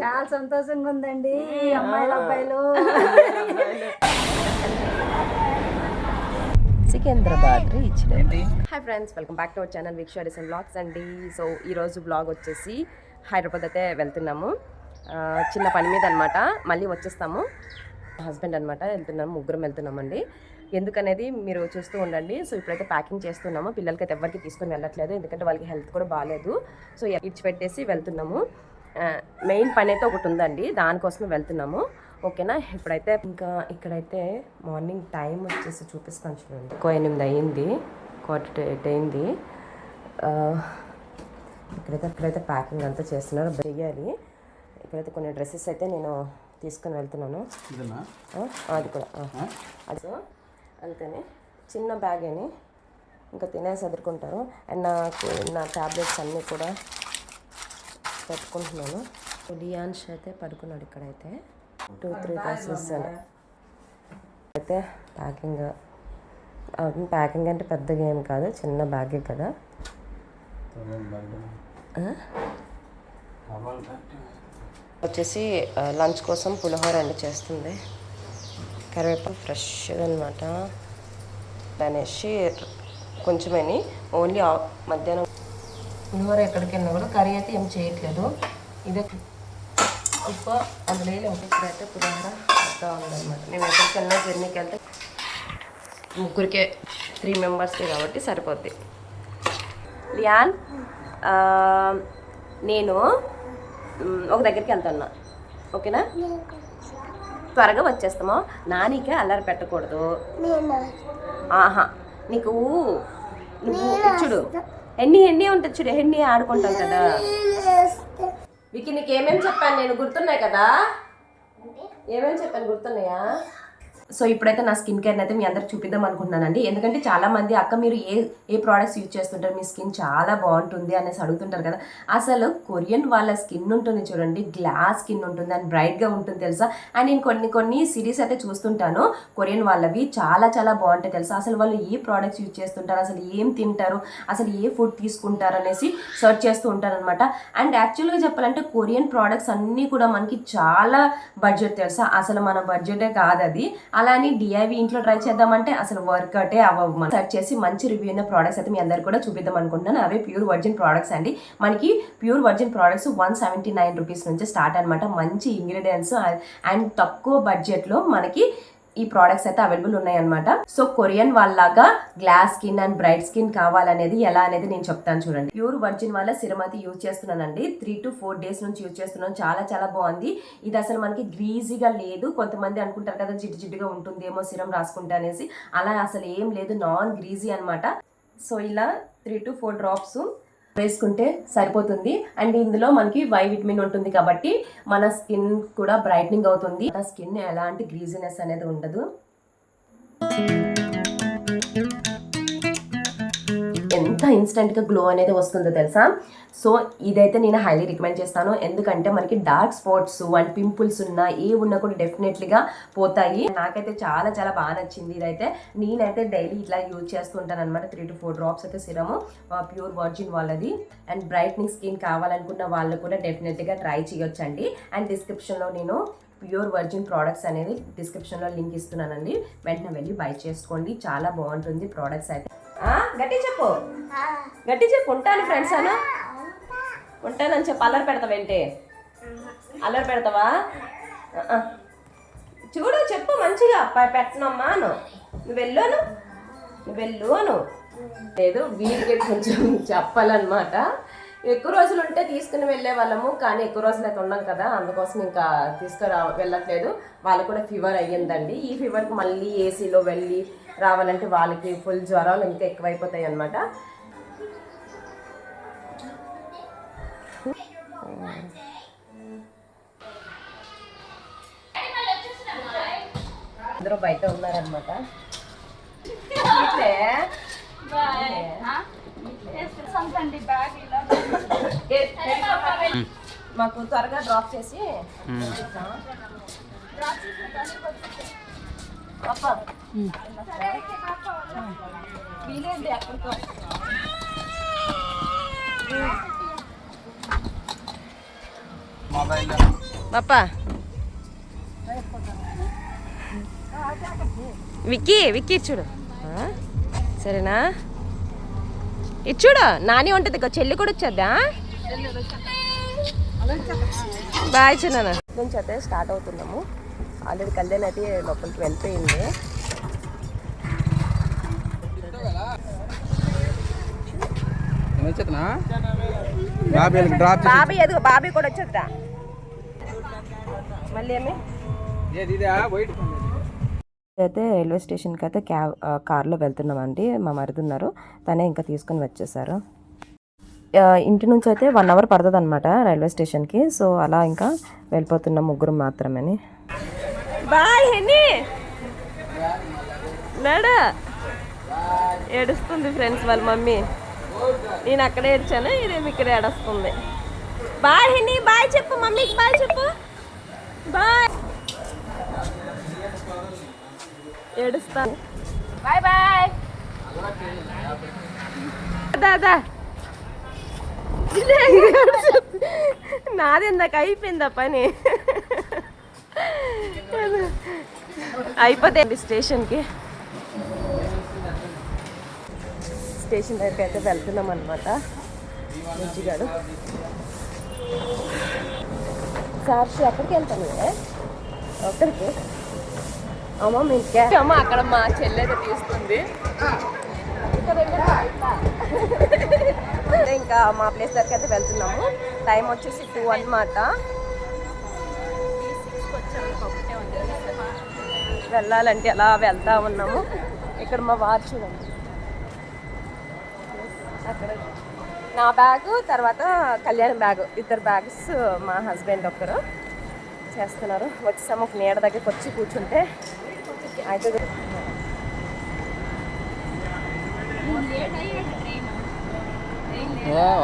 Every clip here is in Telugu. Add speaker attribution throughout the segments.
Speaker 1: చాలా సంతోషంగా ఉందండి. అమ్మాయిలు అబ్బాయిలు.
Speaker 2: Secunderabad reach hi friends welcome back to our channel విక్షరీస్ and blogs అండి సో ఈరోజు బ్లాగ్ వచ్చేసి హైదరాబాద్ అయితే వెళ్తున్నాము. చిన్న పని మీద అనమాట మళ్ళీ వచ్చేస్తాము. హస్బెండ్ అనమాట వెళ్తున్నాము ముగ్గురం వెళ్తున్నామండి. ఎందుకనేది మీరు చూస్తూ ఉండండి. సో ఇప్పుడైతే ప్యాకింగ్ చేస్తున్నాము. పిల్లలకి అయితే ఎవరికి తీసుకొని వెళ్ళట్లేదు. ఎందుకంటే వాళ్ళకి హెల్త్ కూడా బాగాలేదు. సో ఇడిచిపెట్టేసి వెళ్తున్నాము. మెయిన్ పని అయితే ఒకటి ఉందండి దానికోసమే వెళ్తున్నాము. ఓకేనా? ఇప్పుడైతే ఇంకా ఇక్కడైతే మార్నింగ్ టైం వచ్చేసి చూపిస్తాను చూడండి. ఇంకో ఎనిమిది అయ్యింది క్వార్టర్ ఎయిట్ అయింది. ఇక్కడైతే ఇక్కడైతే ప్యాకింగ్ అంతా చేస్తున్నారు. చెయ్యాలి. ఇక్కడైతే కొన్ని డ్రెస్సెస్ అయితే నేను తీసుకొని వెళ్తున్నాను. అది కూడా. అది అంతేనే చిన్న బ్యాగ్ అని ఇంకా తినేసి ఎదుర్కొంటారు. అండ్ నాకు నా ట్యాబ్లెట్స్ అన్నీ కూడా పెట్టుకుంటున్నాను. లియాన్స్ అయితే పడుకున్నాడు ఇక్కడైతే. టూ త్రీ డ్రెస్సెస్ అయితే ప్యాకింగ్ ప్యాకింగ్ అంటే పెద్దగా ఏం కాదు చిన్న బ్యాగే కదా. వచ్చేసి లంచ్ కోసం పులిహోర అండి చేస్తుంది. కరివేపాకు ఫ్రెష్ అనమాట అనేసి కొంచెమని ఓన్లీ మధ్యాహ్నం పులిహోర ఎక్కడికి వెళ్ళినా కూడా కర్రీ అయితే ఏం చేయట్లేదు. ఇదే ఉప్పు అందులో ఇప్పుడైతే పులిహోర వస్తూ ఉందన్నమాట. మేము ఎక్కడికి వెళ్ళినా జర్నీకి వెళ్తే ముగ్గురికే త్రీ మెంబర్స్కి కాబట్టి సరిపోద్ది. లియాన్ నేను ఒక దగ్గరికి వెళ్తున్నా. ఓకేనా? త్వరగా వచ్చేస్తాము? నానికే అల్లరి పెట్టకూడదు. ఆహా నీకు నువ్వు చూడు. ఎన్ని ఎన్ని ఉంటుంది చూడు ఎన్ని ఆడుకుంటాం కదా. వికి నీకు ఏమేమి చెప్పాను నేను గుర్తున్నాయి కదా. ఏమేమి చెప్పాను గుర్తున్నాయా? సో ఇప్పుడైతే నా స్కిన్ కేర్ అయితే మీ అందరికి చూపిద్దాం అనుకుంటున్నానండి. ఎందుకంటే చాలా మంది అక్క మీరు ఏ ఏ ప్రోడక్ట్స్ యూజ్ చేస్తుంటారు? మీ స్కిన్ చాలా బాగుంటుంది అనేసి అడుగుతుంటారు కదా. అసలు కొరియన్ వాళ్ళ స్కిన్ ఉంటుంది చూడండి. గ్లాస్ స్కిన్ ఉంటుంది. అండ్ బ్రైట్గా ఉంటుంది తెలుసా? అండ్ నేను కొన్ని కొన్ని సిరీస్ అయితే చూస్తుంటాను. కొరియన్ వాళ్ళవి చాలా చాలా బాగుంటాయి తెలుసా? అసలు వాళ్ళు ఏ ప్రోడక్ట్స్ యూజ్ చేస్తుంటారు? అసలు ఏం తింటారు? అసలు ఏ ఫుడ్ తీసుకుంటారు? అనేసి సర్చ్ చేస్తూ ఉంటాను అనమాట అండ్ యాక్చువల్గా చెప్పాలంటే కొరియన్ ప్రోడక్ట్స్ అన్నీ కూడా మనకి చాలా బడ్జెట్ తెలుసా? అసలు మన బడ్జెటే కాదు అది అలా అని డిఐవి ఇంట్లో ట్రై చేద్దామంటే అసలు వర్కౌటే అవ్వవు. మనం సెర్చ్ చేసి మంచి రివ్యూ ఉన్న ప్రోడక్ట్స్ అయితే మీ అందరు కూడా చూపిద్దాం అనుకుంటున్నాను. అవే ప్యూర్ వర్జిన్ ప్రోడక్ట్స్ అండి. మనకి pure virgin products one seventy nine rupees నుంచి స్టార్ట్ అనమాట మంచి ఇంగ్రీడియంట్స్ అండ్ తక్కువ బడ్జెట్లో మనకి ఈ ప్రోడక్ట్స్ అయితే అవైలబుల్ ఉన్నాయన్నమాట. సో కొరియన్ వాళ్ళలాగా glass skin and bright skin కావాలనేది ఎలా అనేది నేను చెప్తాను చూడండి. ప్యూర్ వర్జిన్ వాళ్ళ సిరమతి అయితే యూజ్ చేస్తున్నానండి. త్రీ టు ఫోర్ డేస్ నుంచి యూజ్ చేస్తున్నాను చాలా చాలా బాగుంది. ఇది అసలు మనకి గ్రీజీగా లేదు. కొంతమంది అనుకుంటారు కదా జిడ్డు జిడ్డుగా ఉంటుందేమో సిరం రాసుకుంటా అనేసి. అలా అసలు ఏం లేదు. నాన్ గ్రీజీ అన్నమాట. సో ఇలా త్రీ టు ఫోర్ డ్రాప్స్ వేసుకుంటే సరిపోతుంది. అండ్ ఇందులో మనకి వై విటమిన్ ఉంటుంది కాబట్టి మన స్కిన్ కూడా బ్రైట్నింగ్ అవుతుంది. మన స్కిన్ ఎలాంటి గ్రీజినెస్ అనేది ఉండదు. ఎంత ఇన్స్టెంట్గా గ్లో అనేది వస్తుందో తెలుసా? సో ఇదైతే నేను హైలీ రికమెండ్ చేస్తాను. ఎందుకంటే మనకి డార్క్ స్పాట్స్ అండ్ పింపుల్స్ ఉన్నా ఏ ఉన్నా కూడా డెఫినెట్లీగా పోతాయి. నాకైతే చాలా చాలా బాగా నచ్చింది ఇదైతే. నేనైతే డైలీ ఇట్లా యూజ్ చేస్తుంటాను అనమాట త్రీ టు ఫోర్ డ్రాప్స్ అయితే సిరము ప్యూర్ వర్జిన్ వాళ్ళది. అండ్ బ్రైట్నింగ్ స్కిన్ కావాలనుకున్న వాళ్ళు కూడా డెఫినెట్గా ట్రై చేయొచ్చండి. అండ్ డిస్క్రిప్షన్లో నేను ప్యూర్ వర్జిన్ ప్రోడక్ట్స్ అనేది డిస్క్రిప్షన్లో లింక్ ఇస్తున్నానండి. వెంటనే వెళ్ళి బై చేసుకోండి. చాలా బాగుంటుంది ప్రోడక్ట్స్ అయితే. గట్టి చెప్పు. గట్టి చెప్పు. ఉంటాను ఫ్రెండ్స్ అను. ఉంటానని చెప్పు. అల్లరి పెడతావేంటి అల్లరి పెడతావా? చూడు చెప్పు మంచిగా. పెట్టనమ్మా అను. నువ్వు వెళ్ళాను నువ్వు వెళ్ళు అను. లేదు వీడికి కొంచెం చెప్పాలన్నమాట. ఎక్కువ రోజులు ఉంటే తీసుకుని వెళ్ళే వాళ్ళము. కానీ ఎక్కువ రోజులు అయితే ఉన్నాం కదా. అందుకోసం ఇంకా తీసుకురా వెళ్ళట్లేదు. వాళ్ళకు కూడా ఫీవర్ అయ్యిందండి. ఈ ఫీవర్కి మళ్ళీ ఏసీలో వెళ్ళి రావాలంటే వాళ్ళకి ఫుల్ జ్వరాలు ఇంకా ఎక్కువైపోతాయి అన్నమాట. అందరూ బయట ఉన్నారనమాట మాకు త్వరగా డ్రాప్ చేసి అక్కడికి
Speaker 3: మొబైల్
Speaker 2: పాపా. విక్కీ విక్కీ చూడు? సరేనా? ఇటు చూడు నాని ఉంటుంది ఇక చెల్లి కూడా వచ్చేద్దా? బాయ్ చిన్న నుంచి అయితే స్టార్ట్ అవుతున్నాము. ఆల్రెడీ కళ్యాణ్ అయితే లోపలికి వెళ్ళిపోయింది.
Speaker 3: బాబీ
Speaker 2: ఎదుగు బాబీ కూడా వచ్చేద్దా మళ్ళీ ఏమి? అయితే రైల్వే స్టేషన్కి అయితే క్యాబ్ కార్లో వెళ్తున్నామండి. మా మరిది ఉన్నారు. తనే ఇంకా తీసుకొని వచ్చేసారు. ఇంటి నుంచి అయితే వన్ అవర్ పడుతుంది అనమాట రైల్వే స్టేషన్కి. సో అలా ఇంకా వెళ్ళిపోతున్నాం ముగ్గురు మాత్రమే బాయ్ హెన్నీ లేడా ఏడుస్తుంది ఫ్రెండ్స్ వాళ్ళ మమ్మీ. నేను అక్కడ ఏడ్చాను ఇదేమి ఇక్కడ ఏడుస్తుంది. బాయ్ హెన్నీ బాయ్ చెప్పు మమ్మీకి బాయ్ చెప్పు. బాయ్. ఏడుస్తాను బాయ్ బాయ్. దాదా నాది ఇందాక అయిపోయిందా పని? అయిపోతే స్టేషన్కి. స్టేషన్ దగ్గరికి అయితే వెళ్తున్నాం అనమాట మంచిగాడు సార్ ఎక్కడికి వెళ్తాను ఒక్కడికి అమ్మ మీ అమ్మ అక్కడ మా చెల్లెది తీస్తుంది. ఇంకా మా ప్లేస్ దగ్గరికి అయితే వెళ్తున్నాము. టైం వచ్చేసి టూ అన్నమాట. వెళ్ళాలంటే అలా వెళ్తా ఉన్నాము ఇక్కడ మా వారు చూడండి. అక్కడ నా బ్యాగ్ తర్వాత కళ్యాణ్ బ్యాగ్. ఇద్దరు బ్యాగ్స్ మా హస్బెండ్ ఒక్కరు చేస్తున్నారు. వచ్చేసాము ఒక నీడ దగ్గరికి వచ్చి కూర్చుంటే అయితే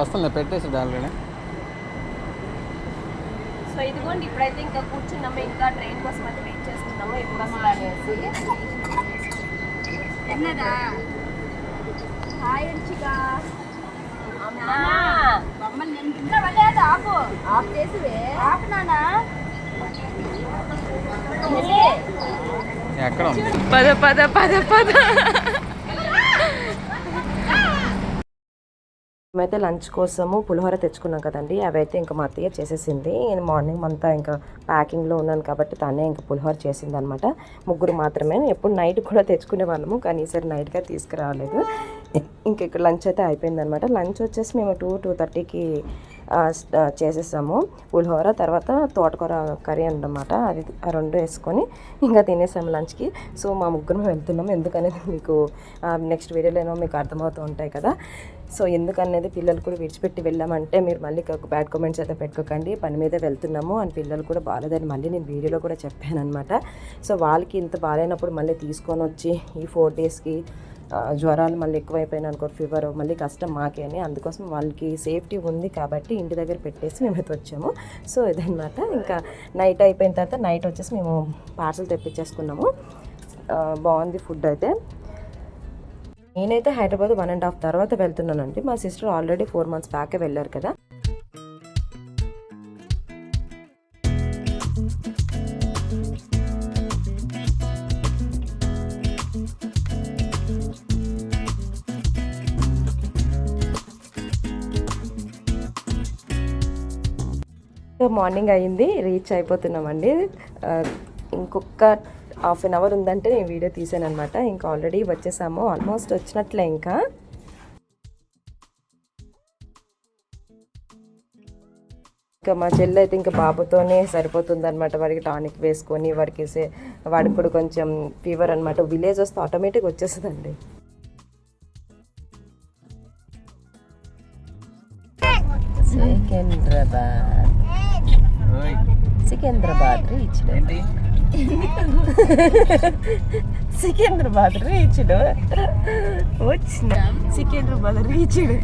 Speaker 3: వస్తుంది పెట్టేసి ఆల్రెడీ
Speaker 2: సో ఇదిగోండి ఇప్పుడైతే ఇంకా కూర్చున్నాము. ఇంకా ట్రైన్ కోసం అయితే వెయిట్ చేస్తున్నాము. ఎప్పుడు వస్తుంది అనేసి
Speaker 1: ఎన్నదా హాయ్ అంచిగా
Speaker 2: అమ్మా.
Speaker 1: మమ్మల్ని నేను ఇంకా వెళ్ళేది ఆపు. ఆఫ్ చేసివే. ఆపు నానా.
Speaker 3: ఎక్కడ ఉంది?
Speaker 2: పద పద పద పద. మేమైతే లంచ్ కోసము పులిహోర తెచ్చుకున్నాం కదండి. అవైతే ఇంకా మా అత్తయ్య చేసేసింది. నేను మార్నింగ్ అంతా ఇంకా ప్యాకింగ్లో ఉన్నాను కాబట్టి తనే ఇంకా పులిహోర చేసింది అనమాట ముగ్గురు మాత్రమే. ఎప్పుడు నైట్ కూడా తెచ్చుకునే వాళ్ళము. కానీ ఈసారి నైట్గా తీసుకురావలేదు ఇంక ఇక్కడ లంచ్ అయితే అయిపోయింది అనమాట లంచ్ వచ్చేసి మేము టూ టూ థర్టీకి చేసేసాము. పులిహోర తర్వాత తోటకూర కర్రీ అనమాట అది రెండు వేసుకొని ఇంకా తినేసాము లంచ్కి. సో మా ముగ్గురు వెళ్తున్నాం ఎందుకనేది మీకు నెక్స్ట్ వీడియోలో మీకు అర్థమవుతూ ఉంటాయి కదా. సో ఎందుకనేది పిల్లలు కూడా విడిచిపెట్టి వెళ్ళామంటే మీరు మళ్ళీ బ్యాడ్ కామెంట్స్ అయితే పెట్టుకోకండి. పని మీద వెళ్తున్నాము అని పిల్లలు కూడా బాగాలేదని మళ్ళీ నేను వీడియోలో కూడా చెప్పాను అనమాట సో వాళ్ళకి ఇంత బాగాలేనప్పుడు మళ్ళీ తీసుకొని వచ్చి ఈ ఫోర్ డేస్కి జ్వరాలు మళ్ళీ ఎక్కువైపోయినా అనుకో ఫీవర్ మళ్ళీ కష్టం మాకే అని అందుకోసం వాళ్ళకి సేఫ్టీ ఉంది కాబట్టి ఇంటి దగ్గర పెట్టేసి మేమైతే వచ్చాము. సో ఇదనమాట ఇంకా నైట్ అయిపోయిన తర్వాత నైట్ వచ్చేసి మేము పార్సల్ తెప్పించేసుకున్నాము. బాగుంది ఫుడ్ అయితే. నేనైతే హైదరాబాద్ వన్ అండ్ హాఫ్ తర్వాత వెళ్తున్నానండి. మా సిస్టర్ ఆల్రెడీ ఫోర్ మంత్స్ బ్యాకే వెళ్ళారు కదా. మార్నింగ్ అయింది రీచ్ అయిపోతున్నామండి. ఇంకొక హాఫ్ అన్ అవర్ ఉందంటే నేను వీడియో తీసాను అనమాట ఇంకా ఆల్రెడీ వచ్చేసాము. ఆల్మోస్ట్ వచ్చినట్లే ఇంకా. ఇంకా మా చెల్లి అయితే ఇంకా బాబుతోనే సరిపోతుంది అనమాట వాడికి టానిక్ వేసుకొని వాడికి వాడికి కూడా కొంచెం ఫీవర్ అనమాట విలేజ్ వస్తే ఆటోమేటిక్ వచ్చేస్తుందండి. సికింద్రాబాద్.
Speaker 3: ఓయ్.
Speaker 2: సికింద్రాబాద్ రీచ్.
Speaker 3: ఏంటి?
Speaker 2: సికింద్రాబాద్ రీచ్డ్ వచ్చిన సికింద్రాబాద్ రీచ్డ్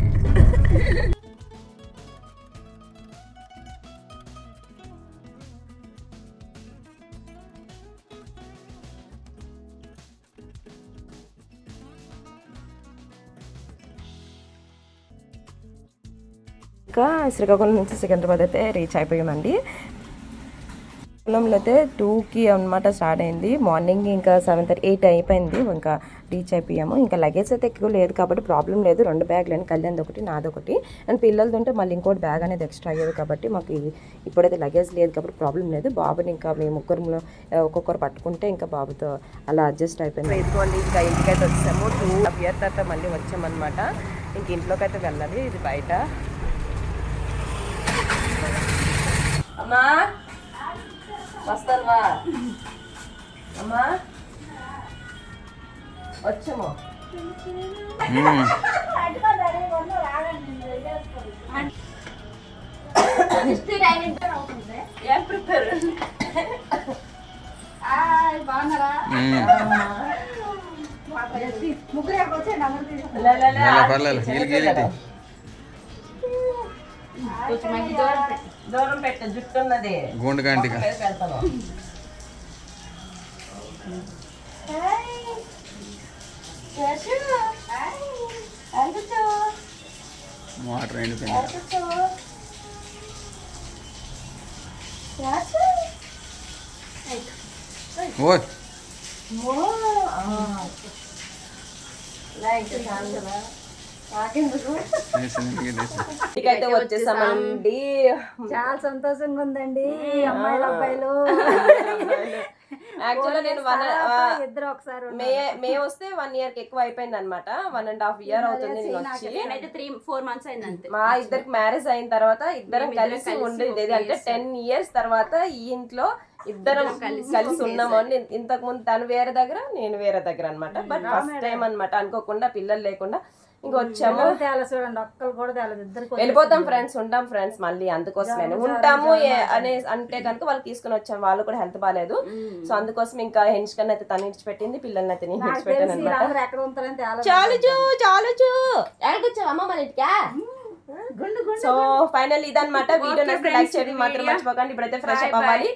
Speaker 2: ఇంకా శ్రీకాకుళం నుంచి సికింద్రాబాద్ అయితే రీచ్ అయిపోయామండి పొలంలో అయితే టూకి అనమాట స్టార్ట్ అయింది. మార్నింగ్ ఇంకా సెవెన్ థర్టీ ఎయిట్ అయిపోయింది. ఇంకా రీచ్ అయిపోయాము. ఇంకా లగేజ్ అయితే ఎక్కువ లేదు కాబట్టి ప్రాబ్లం లేదు. రెండు బ్యాగ్లు అని కళ్యాణ్ ఒకటి. నాదొకటి అండ్ పిల్లలది ఉంటే మళ్ళీ ఇంకోటి బ్యాగ్ అనేది ఎక్స్ట్రా అయ్యేది కాబట్టి మాకు ఇప్పుడైతే లగేజ్ లేదు కాబట్టి ప్రాబ్లం లేదు. బాబుని ఇంకా మేము ముగ్గురు ఒక్కొక్కరు పట్టుకుంటే ఇంకా బాబుతో అలా అడ్జస్ట్ అయిపోయింది. ఇదిగోండి ఇంకా ఇంటికైతే వచ్చాము. టూ ఇయర్ తర్వాత మళ్ళీ వచ్చామన్నమాట. ఇంక ఇంట్లోకి అయితే వెళ్ళాలి. ఇది బయట. అమ్మా! వస్తానువా అమ్మా. వచ్చాము. ఏం ప్రిపేర్?
Speaker 1: హాయ్, బాగున్నారా? ముగ్గురు అందరూ తీసుకు-
Speaker 3: పర్లేదు
Speaker 1: కొంచెం మంచి దూరం పెట్టు.
Speaker 2: జుట్టు ఉన్నది
Speaker 3: గుండు కంటిగా
Speaker 2: పైకి వెళ్తాను.
Speaker 3: వాటర్ ఎండిపోయింది ఓ.
Speaker 2: ఇకైతే వచ్చేసామండి
Speaker 1: చాలా సంతోషంగా ఉందండి. అమ్మాయిలు అబ్బాయిలు.
Speaker 2: యాక్చువల్గా నేను వన్
Speaker 1: ఇద్దరు ఒకసారి
Speaker 2: మే మే వస్తే వన్ ఇయర్కి ఎక్కువ అయిపోయింది అనమాట వన్ అండ్ హాఫ్ ఇయర్ అవుతుంది నేను వచ్చి.
Speaker 1: త్రీ ఫోర్ మంత్స్ అయింది అంతే
Speaker 2: మా ఇద్దరికి మ్యారేజ్ అయిన తర్వాత ఇద్దరం కలిసి ఉండేది. ఇది అంటే టెన్ ఇయర్స్ తర్వాత ఈ ఇంట్లో ఇద్దరం కలిసి ఉన్నాము. అండి ఇంతకు ముందు తను వేరే దగ్గర నేను వేరే దగ్గర అన్నమాట. బట్ ఫస్ట్ టైం అన్నమాట. అనుకోకుండా పిల్లలు లేకుండా ఇంక వచ్చాము
Speaker 1: తేల చూడండి ఒక్కరు కూడా తేలదు ఇద్దరికి
Speaker 2: వెళ్ళిపోతాం ఫ్రెండ్స్ ఉంటాం ఫ్రెండ్స్ మళ్ళీ అందుకోసమే ఉంటాము అనే అంటే కనుక వాళ్ళు తీసుకుని వచ్చాం వాళ్ళు కూడా హెల్త్ బాగాలేదు సో అందుకోసం ఇంకా హెన్స్కన్ అయితే తను ఇడిచిపెట్టింది పిల్లల్ని అయితే నేను ఇడిచిపెట్టాను అనమాట చాలు చూ చాలు చూ ఎక్కడికొచ్చావు అమ్మ మన ఇంటికా? సో ఫైనల్ ఇదన్నమాట. వీడియో నచ్చితే లైక్ చేయడం మాత్రం మర్చిపోకండి. ఇప్పుడైతే ఫ్రెష్ అప్ అవ్వాలి.